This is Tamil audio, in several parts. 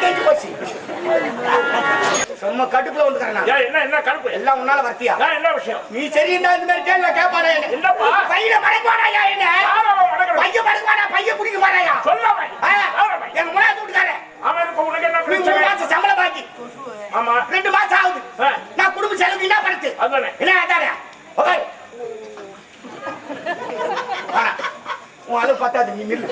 கேட்டு போச்சு சும்மா கடுப்புல வந்துக்கிறேன் என்ன என்ன கடுப்பு? எல்லாம் உன்னால வரத்தியா? என்ன விஷயம்? நீ சரியா இந்த மாதிரி கேள்வி கேட்பாடா என்னப்பா? பையில மடக்குவாடாயா என்ன? பைய மடக்குவாடா பைய பிடிக்க மாட்டாயா? சொல்லாமே எங்க முன்னாடி வீட்டுக்காரன். அவனுக்கு உனக்கு என்ன மூணு மாசம் சம்பளம் பாக்கி. ஆமா. ரெண்டு மாசம் ஆகுது. நான் குடும்ப செலவு என்ன படுத்து? என்ன அதானே உன் அளவு பத்தாது நீ நில்லு.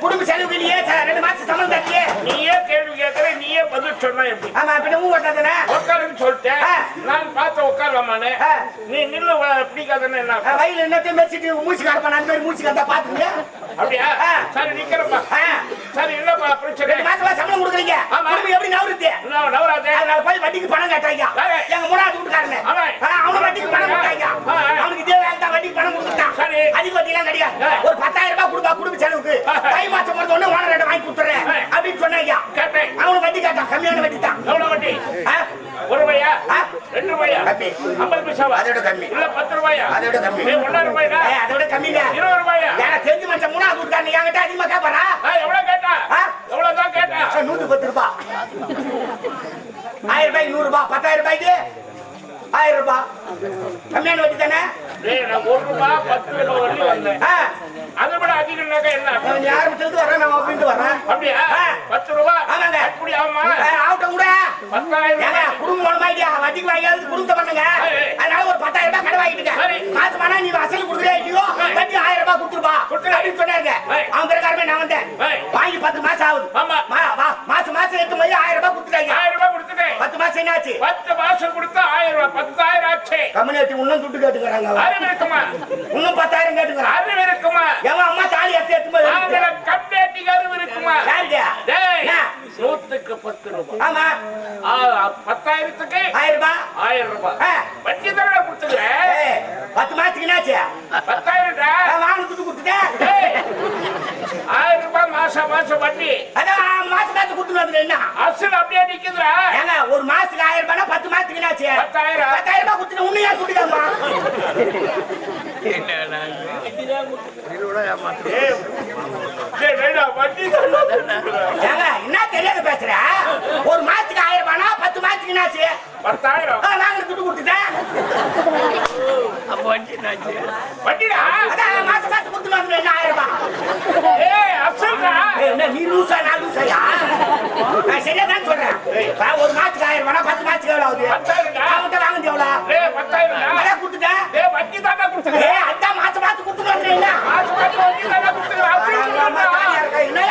குடும்ப செலவுக்கு நீயே ச- ரெண்டு மாசம் சம்பளம் தட்டியே நீயே கேள்வி கேட்கற நீயே பதில் சொன்னா எப்படி? ஆமா பின்ன ஊ ஓட்டாதானே உட்காருன்னு சொல்லிட்டேன். நான் பார்த்த உட்காரலாமான்னு ஆ. நீ நில்லு பிடிக்காதுன்னு என்ன? வயல என்னத்தையும் மெச்சிட்டு மூச்சு காரப்பா அந்த மாதிரி மூச்சு காத்தா பாத்துக்கங்க. அப்படியா. சரி நிக்கிறப்பா. சரி என்னப்பா பிரச்சனை ரெண்டு மாசமா சம்பளம் கொடுக்குறீங்க. ஆமா. எப்படி நவருது? என்ன நவராதே. அதனால போய் வட்டிக்கு பணம் கேட்டாங்க யாரு? எங்க மூணாவது வீட்டுக்காரனே. அவன். வட்டிக்கு பணம் கொடுத்தாங்க கொடுத்துட்டான் சரி. அதிக வட்டிலாம் கிடையாது. ஒரு பத்தாயிரம் ரூபாய் கொடுப்பா குடும்ப செலவுக்கு. தை மாசம் பிறந்த உடனே ஓனர் ரெண்டு வாங்கி கொடுத்துறேன். அப்படின்னு சொன்னாங்க அவனும் வட்டி கேட்டான் கம்மியான வட்டி தான் எவ்வளவு வட்டி ஆ? ஒரு ரூபாயா ஆ? ரெண்டு ரூபாயா கம்மி. ஐம்பது. இல்ல பத்து ரூபாயா அதை விட கம்மி. ஒண்ணா ரூபாயா ஏய், அதை விட கம்மிங்க இருபது ரூபாயா ஏன்னா தெரிஞ்சு மனுஷன் மூணாவது வீட்டுக்காரன் என்கிட்ட அதிகமா கேட்பாரா ஆ, எவ்வளவு கேட்டா ஆ? எவ்வளவு தான் கேட்டா நூத்தி பத்து ரூபாய் ஆயிரம் ரூபாய்க்கு நூறு ரூபாய் பத்தாயிரம் ரூபாய்க்கு ஆயிரம் ரூபாய் கம்மியான வட்டி தானே ஒரு ரூபாய் பத்து கிலோ வள்ளி வந்தேன் ஆ, அதை விட அதிகம்னாக்கா என்ன அர்த்தம்? நான் ஆரம்பத்துல வரேன் நான் அப்படின்ட்டு வரேன் அப்படியா. பத்து ரூபா ஆமாங்க. அப்படி ஆமா ஆகட்டும் கூட பத்தாயிரம் குடும்பம் மூலமாயிட்டியா வட்டிக்கு வாங்கியாவது குடும்பத்தை பண்ணுங்க. அதனால ஒரு பத்தாயிரம் ரூபாய் கடை வாங்கிட்டுங்க சரி. மாசமானா நீ அசல் கொடுக்குறே இல்லையோ. வட்டி ஆயிரம் ரூபாய் கொடுத்துருப்பா கொடுத்துரு. அப்படின்னு சொன்னாங்க சரி. அவன் பிரகாரமே நான் வந்தேன். வாங்கி பத்து மாசம் ஆகுது ஆமா. மா- வா, மாசம் மாசம் எட்டு போய் ஆயிரம் ரூபாய் கொடுத்துட்டாங்க ஆயிரம் ரூபாய் கொடுத்துட்டேன் பத்து மாசம் என்னாச்சு பத்து மாசம் கொடுத்தா ஆயிரம் ரூபாய் பத்தாயிரம் ஆச்சு. கம்யூனிட்டி இன்னும் துட்டு கேட்டுக்கிறாங்க. அறிவு இருக்குமா? இன்னும் பத்தாயிரம் கேட்டுக்கிறான். அறிவு இருக்குமா? எவன் அம்மா தாலி எடுத்து எடுத்து எடுத்து. கம்யூனிட்டிக்கு அறிவு இருக்குமா? என்ன? நூத்துக்கு பத்து ரூபாய். ஆமா. பத்தாயிரத்துக்கு ஆயிரம் ரூபாய். ஆயிரம் ரூபாய். வட்டி தர கொடுத்துக்கிறேன் பத்து மாசத்துக்கு என்னாச்சு? பத்தாயிரம்டா. நான் வாங்க துட்டு கொடுத்துட்டேன் ஆயிரம் ரூபாய் மாசம் மாசம் வட்டி. அதான் மாசம் மாசம் வந்துடு என்ன? அசல் அப்படியே நிக்குதுடா. ஏங்க ஒரு மாசத்துக்கு ஆயிரம் ரூபாய் பத்து மாசத்துக்கு என்னாச்சு? பத்தாயிரம். பத்தாயிரம் ரூபாய் கொடுத்துட்டு வட்டி கொடுக்குறேன். ஏங்க என்ன தெரியாத பேசுற? ஒரு மாசத்துக்கு ஆயிரம் ரூபாய்னா பத்து மாசத்துக்கு என்னாச்சு? பத்தாயிரம். ஆ, வாங்க துட்டு கொடுத்துட்டேன் வட்டிடா அதான் மாசம் மாசம் வந்துடு என்ன ஆயிரம் ரூபாய்? என்ன நீ லூசா நான் லூசாயா? நான் சரியா தான் சொல்றேன் ஒரு மாசத்துக்கு ஆயிரம் ரூபாய் பத்து மாசத்துக்கு எவ்வளவு ஆகுது? அவன்கிட்ட வாங்குது எவ்வளவு? டேய் பத்தாயிரம்டா. அதான் கொடுத்துட்டேன் வட்டி தான்டா கொடுத்துக்கிறேன் ஏய் அதான் மாசம் மாசம் கொடுத்துட்டு? என்ன?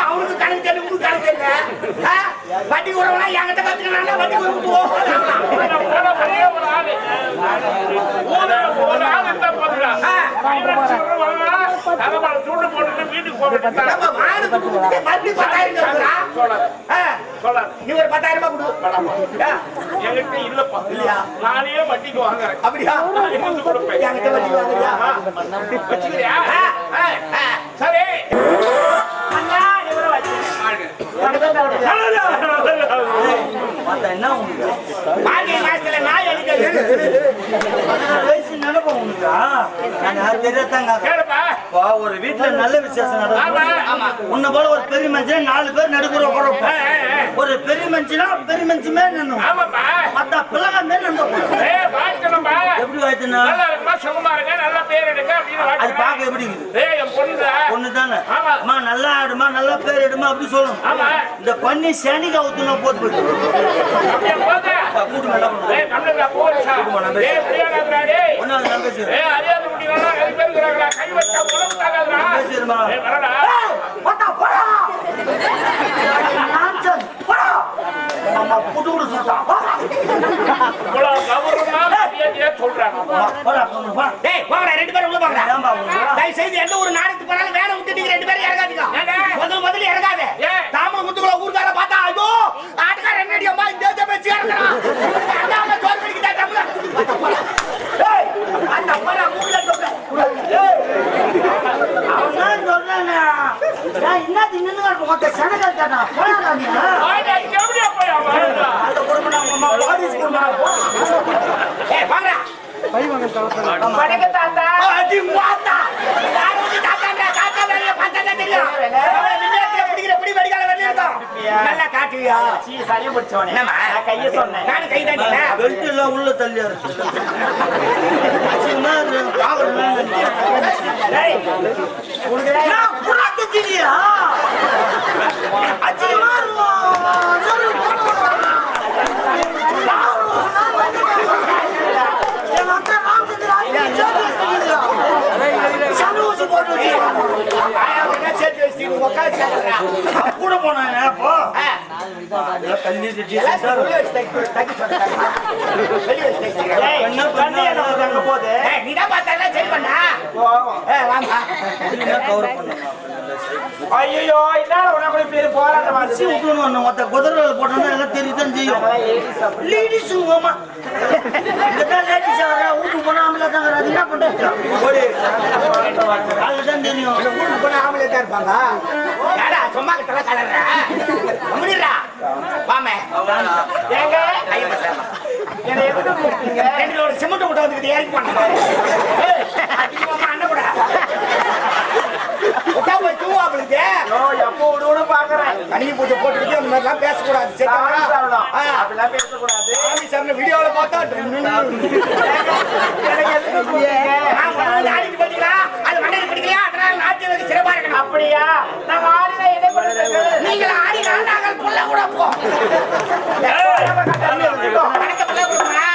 அவனுக்கு கணக்கு தெரியல, உனக்கு கணக்கு தெரியல. வட்டி உறவுனா என்கிட்ட கத்துக்கணும்னா வட்டி கொடுத்துவோம். ஊரை ஊரை நீ ஒரு பத்தாயிரம் ரூபாய் கொடு. என்கிட்ட இல்லப்பா. இல்லையா? நானே வட்டிக்கு வாங்குறேன். அப்படியா? நான்? என்கிட்ட வட்டி வாங்குறியா? வச்சுக்கிறியா? சரி. அண்ணா, வச்சு. என்ன உனக்கு மார்கழி மாசத்துல நாய் அடிக்கிறது. பதினாறு வயசு நினைப்போம் உனக்கா நான் தெரியாதாங்க கேளுப்பா. அப்பா, ஒரு வீட்டுல நல்ல விசேஷம் நடக்கும் ஆமா. உன்னை போல ஒரு பெரிய மனுஷன் நாலு பேர் நடுப்புற. ஒரு பெரிய மனுஷனா பெரிய மனுஷமே நின்னும் ஆமாப்பா. மத்த பிள்ளைங்க மேல. எப்படி சுகமா நல்ல பேர் அப்படின்னு அது. பார்க்க எப்படி. பொண்ணு தானே ஆமா. அம்மா நல்லா ஆடுமா நல்லா பேர் எடுமா அப்படி சொல்லணும் ஆமா. இந்த பண்ணி சனிக்கு அவுத்துனா போட்டு போயிட்டு சொல்றாங்க. ரெண்டு பேரும் உள்ள உனக்கு? தயவு செய்து எந்த ஒரு நாடகத்துக்கு போனாலும் வேலை விட்டு நீங்க ரெண்டு பேரும் இறங்காதீங்க. ஏங்க? முதல் முதல்ல இறங்காத. ஏன்? தாமரை முத்துக்குள்ள ஊர்க்கார பார்த்தா, ஐயோ, ஆட்டுக்காரன் என்னடி அம்மா இந்த தேச பேச்சு இறங்குறான். அந்த அம்மா சோறு கடிக்குதா தமிழ? அந்த போடா. டேய், அந்த போடா, மூக்குல தொங்க. டேய், அவன் தான் சொல்றானே. நான் என்னத்துக்கு நின்னு கிடப்பேன்? மொத்த சனங்கள் தானா? போடாதா நீ? வாடா, இங்க எப்படியா போய் அவன் வரடா? அந்த குடும்பம் நான் உங்க அம்மா பாடிஸ் குடும்பம். போ. ஏய், வாங்கடா. வணக்கம் தாத்தா. அடி மாத்தா. யார் வந்து தாத்தான்றா? தாத்தா வேலையை பார்த்தாதான் தெரியும். அவனை நின்னுட்டு பிடிக்கிற பிடி வெடிக்கால வெளியே இருக்கும். காட்டுவியா காட்டுவியா சீ சளி பிடிச்சவனே என்னம்மா? நான் கைய சொன்னேன். நானும் கை தாண்டினேன் பெல்ட் எல்லாம் உள்ள தள்ளியா இருக்கு அசிங்கமா இருக்கு. பாக்குறேன் டேய், நான்? அசிங்கமா. நான் ஊசி போட்டு சேர்த்து உட்காந்து. கூட போனாங்க அப்போ வச்சு வச்சு ஐயோ என்ன உனக்கு பேரு போராட்டம் ஆகுது விட்டுணும் அந்த மொத்த குதிரை போட்டோம்னா எல்லாம் தெரியுதான் செய்யும் லேடிஸ் உங்கம்மா இங்கதான் லேடிஸ் வர வீட்டுக்கு போனா ஆம்பளை தான் வர அது என்ன பண்றது அதுதான் தெரியும். ஊருக்கு போனா ஆம்பளை தான் இருப்பாங்க. சும்மா கிட்டலாம் கலர்ற? அம்முனிடுறா. வாமே. ஏங்க. என்னை கூப்பிட்டீங்க ரெண்டு சிமெண்ட் மூட்டை வந்துக்குது, ஏறிக்கு போனாங்க. ஏய், அதிகமா அண்ணன் கூட. உட்கா போய் தூங்குவாப்புலுக்கு. ஐயோ எப்போ விடு விடு பாக்குறேன் கணினி பூஜை போட்டுக்கிட்டு அந்த மாதிரிலாம் பேசக்கூடாது அப்படிலாம் பேசக்கூடாது சாமி சாமி வீடியோல பார்த்தா சிறப்பா இருக்கணும் அப்படியா நாங்க ஆடினா நீங்கள் ஆடினால் நாங்கள் புள்ள கூட போ வணக்கம் புள்ள கொடுமா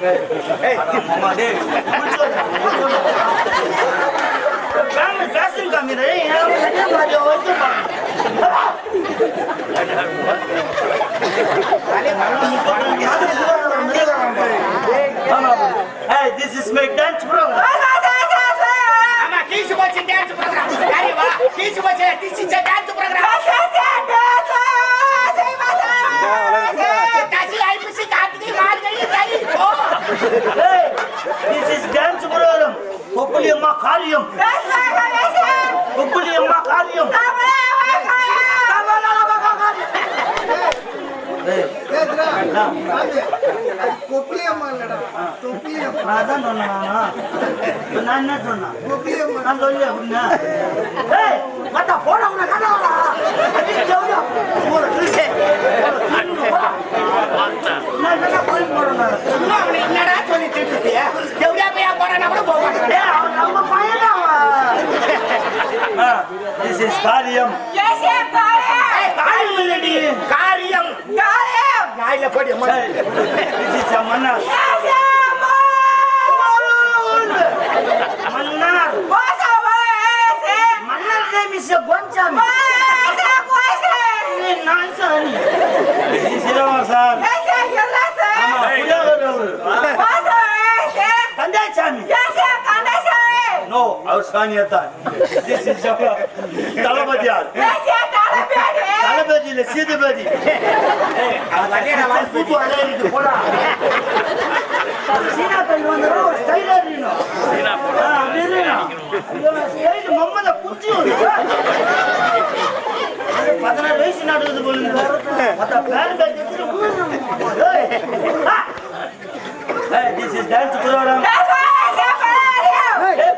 வந்து Hey, this is my dance program. ஆமா கீசு போச்சு டான்ஸ் ப்ரோகிராம் யாரே வா கீசு போச்சு திஸ் இஸ் டான்ஸ் ப்ரோகிராம் காசி ஐபிசி கார்த்திகை மார்கழி தை Hey, this is dance program. Populiamma காரியம் காரியம் கொப்பிலியம்மா இல்லடா தொப்பிலியம்மா நான் என்ன கொப்பிலியம்மா நான் சொல்லி அப்படின்னா போட உன கண்ணாடா நான் என்னடா சொல்லி திட்டுது எவ்வளோ பையா போறானா கூட போக திஸ் இஸ் காரியம் காரியம் காரியம் நாயில போடி அம்மா மன்னார் மன்னர் நேம் இஸ் கொஞ்சம் நான் சார் புலியாகர் அவரு கந்தாச்சாமி நோ அவர் சாணியா தான் தளபதியார் தளபதி இல்ல சீதபதி வாழ்த்து. சூப்பு அலையிட்டு போடா சீனா பெண் வந்தா ஒரு ஸ்டைலா இருக்கணும் மம்மத குச்சி. பதினாறு வயசு நடக்குது போலுங்க ஆ. ஏய்,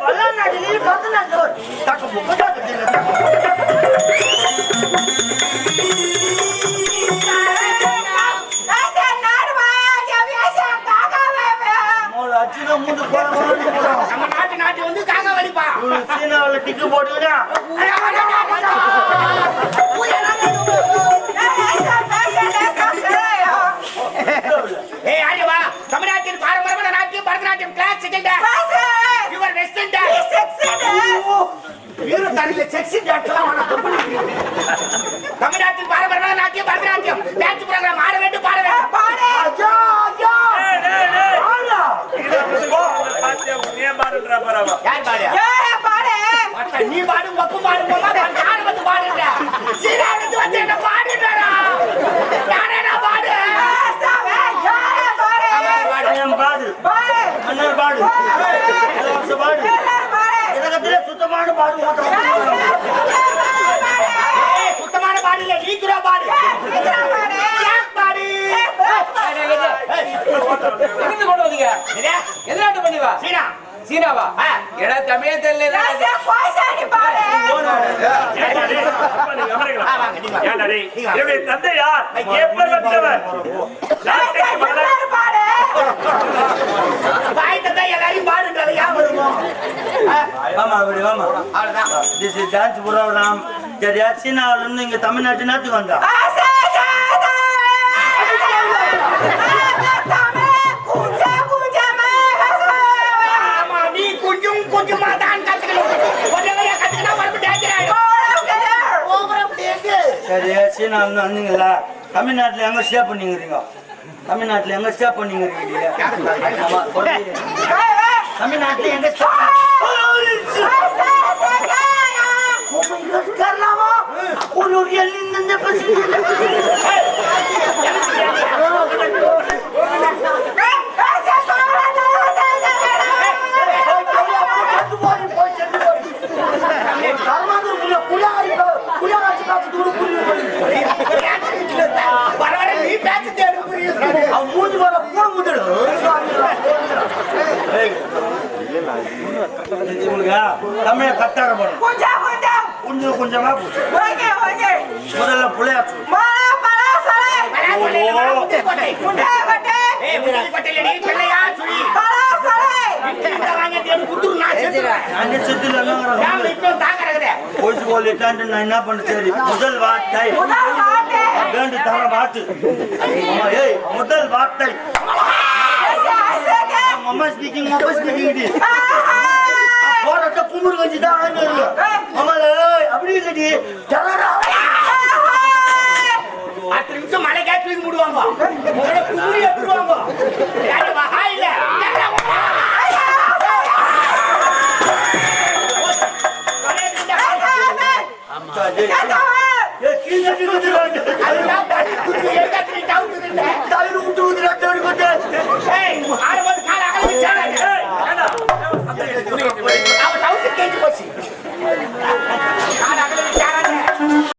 செக்ஸி டான்ஸ்லாம் வேணாம் தமிழ்நாட்டின் பாரம்பரியமான நாட்டியம் பரதநாட்டியம் டான்ஸ் ப்ரோகிராம் ஆட வேண்டும் பாட வேண்டும் பாடு நீ பாடு மப்பு பாடு வந்து பாடுற சீனா வந்து வந்து என்ன பாடுறா நான் பாடு பாடு பாடு பாடு சுத்தமான பாடு மாட்டோம் ஏய், சுத்தமான பாடு இல்ல நீக்குறா பாடு ஏன் பாடு எங்கிருந்து கொண்டு வந்தீங்க? இதே, எதிராட்டு பண்ணி வா சீனா. சீனாவா? தமிழே தெரியல. என்னுடைய தந்தையார் தந்தா எல்லாரையும் பாடுன்றது வருமோ? ஆமா அப்படி ஆமா அவ்வளவுதான் திஸ் இஸ் ப்ரோக்ராம் சரியா சீனாவுல இருந்து இங்க தமிழ்நாட்டு நாட்டுக்கு வந்தா. சீனாவுல இருந்து வந்தீங்களா தமிழ்நாட்டுல எங்க ஸ்டே பண்ணீங்க தமிழ்நாட்டுல எங்க ஸ்டே பண்ணீங்க ஆமா சொல்றீங்க. தமிழ்நாட்டுல எங்க ஸ்டே எல்லின் இந்த பசி வர வர நீ பேச்சு எனக்கு புரியுது. தமிழ கத்தார போடும் கொஞ்சம் கொஞ்சமா போச்சு. முதல்ல புள்ளையா சொல்லு. பலாசொல்லையில வா, முந்திரிக்கோட்டை. ஏய், முந்திரிக்கோட்டை இல்லடி, பிள்ளையா சுழி. இந்த வாங்கிட்டு எனக்கு குத்துரு, நான் செத்துருவேன். நானே செத்துல என்னங்கிறேன். ஏன் இப்ப போயிட்டு போலிட்டான்ட்டு நான் என்ன பண்ண சரி முதல் வார்த்தை. வேண்டு தர முதல் வார்த்தை. அம்மா ஸ்பீக்கிங் அம்மா ஸ்பீக்கிங் போராட்ட குமுறு கஞ்சி தான் ஆயிரம் அம்மா ஏய். அப்படி இல்லடி. டெரரா பத்து நிமிஷம் மழை கேட்டு மூடுவாங்க. உங்களை குமுறி எடுத்துருவாங்க